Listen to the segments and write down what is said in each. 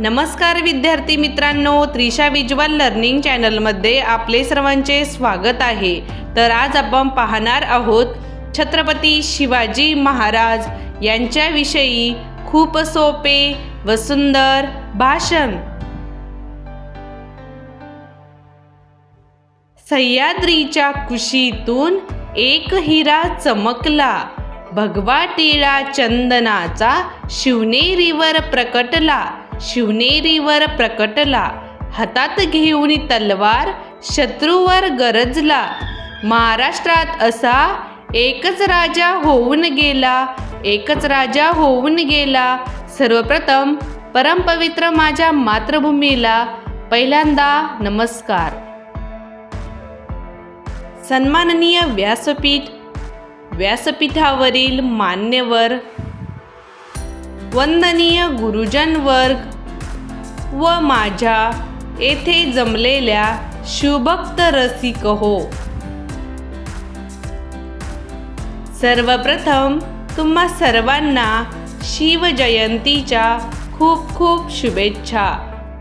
नमस्कार विद्यार्थी मित्रांनो त्रिशा विज्युअल लर्निंग चॅनलमध्ये आपले सर्वांचे स्वागत आहे. तर आज आपण पाहणार आहोत छत्रपती शिवाजी महाराज यांच्याविषयी खूप सोपे व सुंदर भाषण. सह्याद्रीच्या कुशीतून एक हिरा चमकला. भगवा टिळा चंदनाचा शिवनेरीवर प्रकटला. शिवनेरीवर प्रकटला हातात घेऊन तलवार शत्रूवर गरजला. महाराष्ट्रात असा एकच राजा होऊन गेला एकच राजा होऊन गेला. सर्वप्रथम परमपवित्र माझ्या मातृभूमीला पहिल्यांदा नमस्कार. सन्माननीय व्यासपीठ व्यासपीठावरील मान्यवर वंदनीय गुरुजन वर्ग व माझ्या येथे जमलेल्या शिवभक्त रसिक हो. सर्वप्रथम तुम्हा सर्वांना शिवजयंतीच्या खूप खूप शुभेच्छा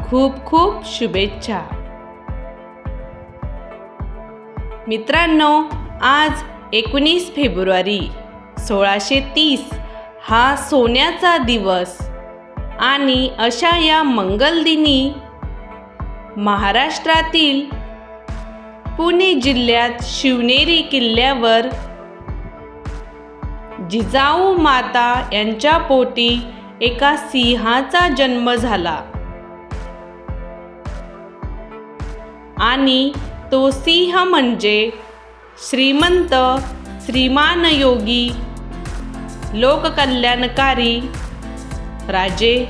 खूप खूप शुभेच्छा. मित्रांनो आज एकोणीस फेब्रुवारी सोळाशे तीस. हा सोन्याचा दिवस. आणि अशा या मंगलदिनी महाराष्ट्रातील पुणे जिल्ह्यात शिवनेरी किल्ल्यावर जिजाऊ माता यांच्या पोटी एका सिंहाचा जन्म झाला. आणि तो सिंह म्हणजे श्रीमंत श्रीमान योगी लोककल्याणकारी राजे.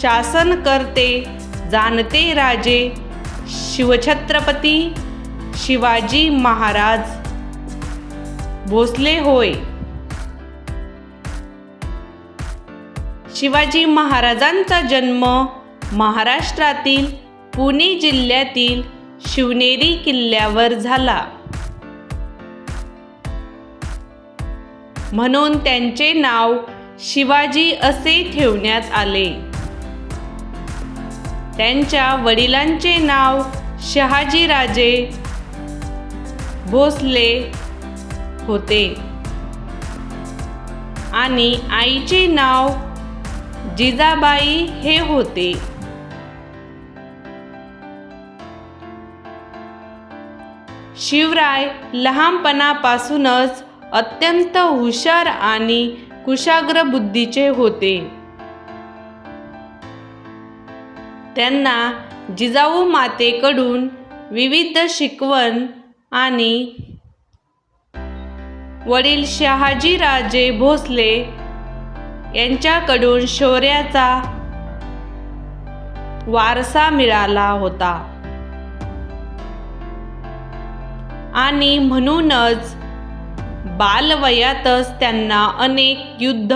शासन करते जाणते राजे. शिवछत्रपती शिवाजी महाराज. भोसले होय. शिवाजी महाराजांचा जन्म महाराष्ट्रातील पुणे जिल्ह्यातील शिवनेरी किल्ल्यावर झाला. म्हणून त्यांचे नाव शिवाजी असे ठेवण्यात आले. त्यांच्या वडिलांचे नाव शहाजीराजे भोसले होते. आणि आईचे नाव जिजाबाई हे होते. शिवराय लहानपणापासूनच अत्यंत हुशार आणि कुशाग्र बुद्धीचे होते. त्यांना जिजाऊ मातेकडून विविध शिकवण आणि वडील शहाजीराजे भोसले यांच्याकडून शौर्याचा वारसा मिळाला होता. आणि म्हणूनच बालवयातच त्यांना अनेक युद्ध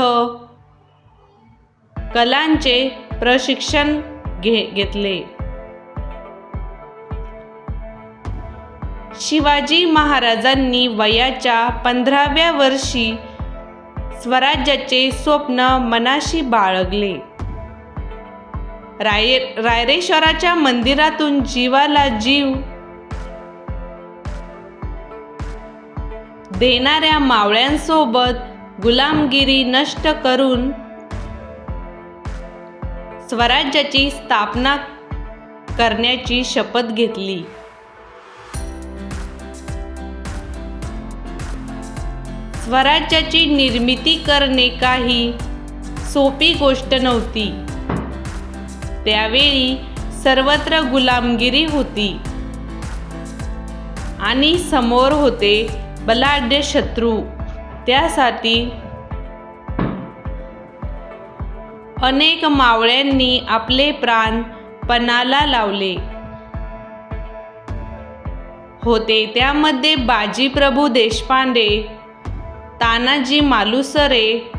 कलांचे प्रशिक्षण घे घेतले. शिवाजी महाराजांनी वयाच्या पंधराव्या वर्षी स्वराज्याचे स्वप्न मनाशी बाळगले. राय रायरेश्वराच्या मंदिरातून जीवाला जीव देणाऱ्या मावळ्यांसोबत गुलामगिरी नष्ट करून स्वराज्याची स्थापना करण्याची शपथ घेतली. स्वराज्याची निर्मिती करणे काही सोपी गोष्ट नव्हती. त्यावेळी सर्वत्र गुलामगिरी होती. आणि समोर होते बलाढ्य शत्रू. त्यासाठी अनेक मावळ्यांनी आपले प्राण पणाला लावले. होते त्यामध्ये बाजीप्रभू देशपांडे तानाजी मालुसरे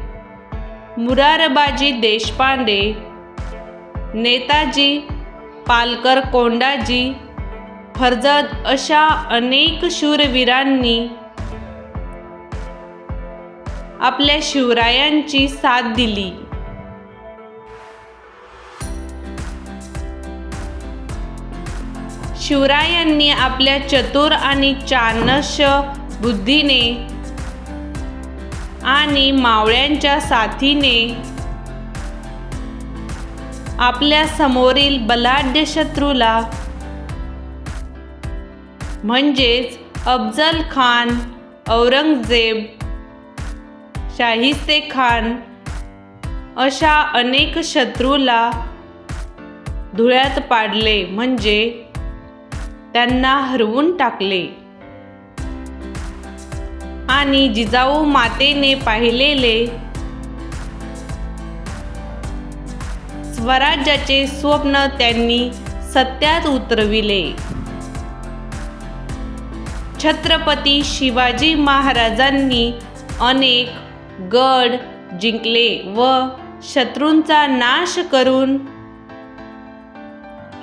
मुरारबाजी देशपांडे नेताजी पालकर कोंडाजी फर्जद अशा अनेक शूरवीरांनी आपल्या शिवरायांची साथ दिली. शिवरायांनी आपल्या चतुर आणि चाणस्य बुद्धीने आणि मावळ्यांच्या साथीने आपल्या समोरील बलाढ्य शत्रूला म्हणजेच अफजल खान औरंगजेब शाहिस्ते खान अशा अनेक शत्रूला धुळ्यात पाडले म्हणजे त्यांना हरवून टाकले. आणि जिजाऊ मातेने पाहिलेले स्वराज्याचे स्वप्न त्यांनी सत्यात उतरविले. छत्रपती शिवाजी महाराजांनी अनेक गड जिंकले व शत्रूंचा नाश करून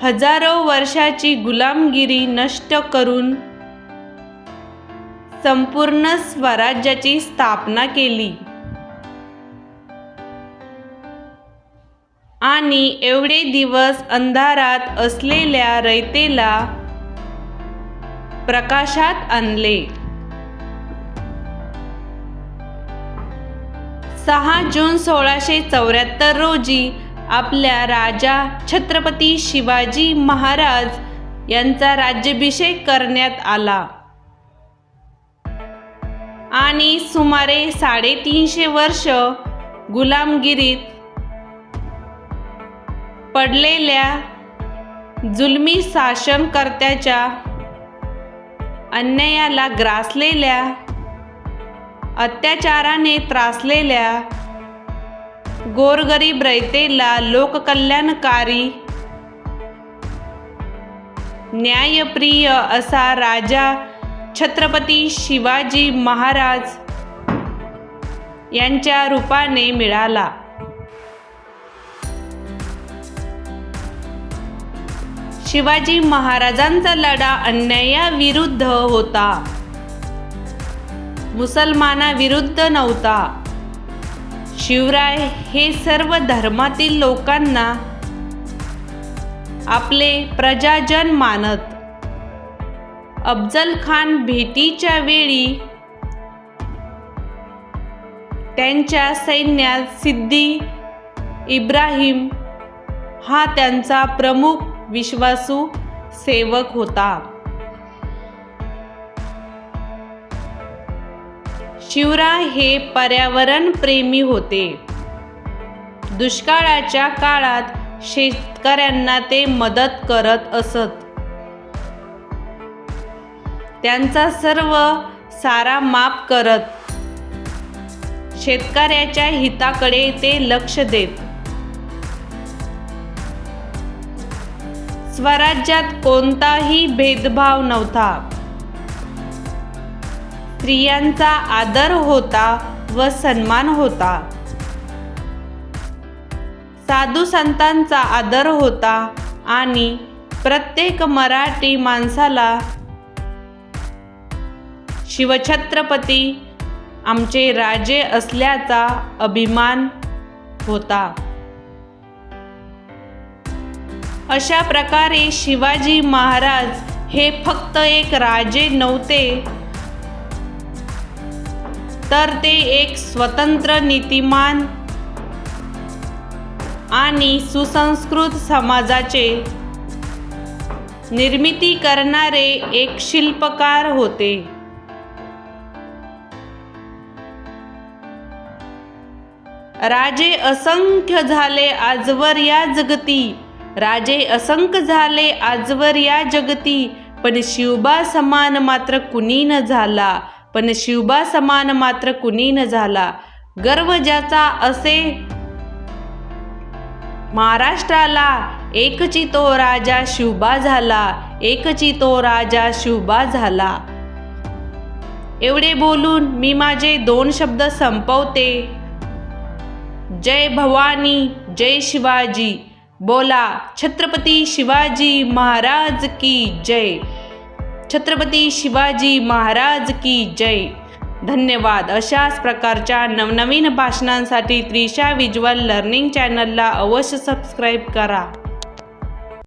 हजारो वर्षाची गुलामगिरी नष्ट करून संपूर्ण स्वराज्याची स्थापना केली. आणि एवढे दिवस अंधारात असलेल्या रयतेला प्रकाशात आणले. सहा जून सोळाशे चौऱ्याहत्तर रोजी आपल्या राजा छत्रपती शिवाजी महाराज यांचा राज्याभिषेक करण्यात आला. आणि सुमारे साडेतीनशे वर्ष गुलामगिरीत पडलेल्या जुलमी शासनकर्त्याच्या अन्यायाला ग्रासलेल्या अत्याचाराने त्रासलेल्या गोरगरीब रयतेला लोककल्याणकारी न्यायप्रिय असा राजा छत्रपती शिवाजी महाराज यांच्या रूपाने मिळाला. शिवाजी महाराजांचा लढा अन्यायाविरुद्ध होता. मुसलमानाविरुद्ध नव्हता. शिवराय हे सर्व धर्मातील लोकांना आपले प्रजाजन मानत. अफजल खान भेटीच्या वेळी त्यांच्या सैन्यात सिद्दी इब्राहिम हा त्यांचा प्रमुख विश्वासू सेवक होता. शिवराय हे पर्यावरण प्रेमी होते. दुष्काळाच्या काळात शेतकऱ्यांना ते मदत करत असत. त्यांचा सर्व सारा माफ करत. शेतकऱ्याच्या हिताकडे ते लक्ष देत. स्वराज्यात कोणताही भेदभाव नव्हता. स्त्रियांचा आदर होता व सन्मान होता. साधू संतांचा आदर होता आणि प्रत्येक मराठी माणसाला शिवछत्रपती आमचे राजे असल्याचा अभिमान होता. अशा प्रकारे शिवाजी महाराज हे फक्त एक राजे नव्हते तर ते एक स्वतंत्र नीतिमान आणि सुसंस्कृत समाजाचे निर्मिती करणारे एक शिल्पकार होते. राजे असंख्य झाले आजवर या जगती. राजे असंख्य झाले आजवर या जगती. पण शिवबा समान मात्र कुणी न झाला. पण शिवबा समान मात्र कुणी न झाला. गर्व ज्याचा असे महाराष्ट्राला एकची तो राजा शिवबा झाला एकची तो राजा शिवबा झाला. एवढे बोलून मी माझे दोन शब्द संपवते. जय भवानी जय शिवाजी. बोला छत्रपती शिवाजी महाराज की जय. छत्रपती शिवाजी महाराज की जय. धन्यवाद. अशाच प्रकारच्या नवनवीन भाषणांसाठी त्रिशा विज्युअल लर्निंग चॅनलला अवश्य सबस्क्राईब करा.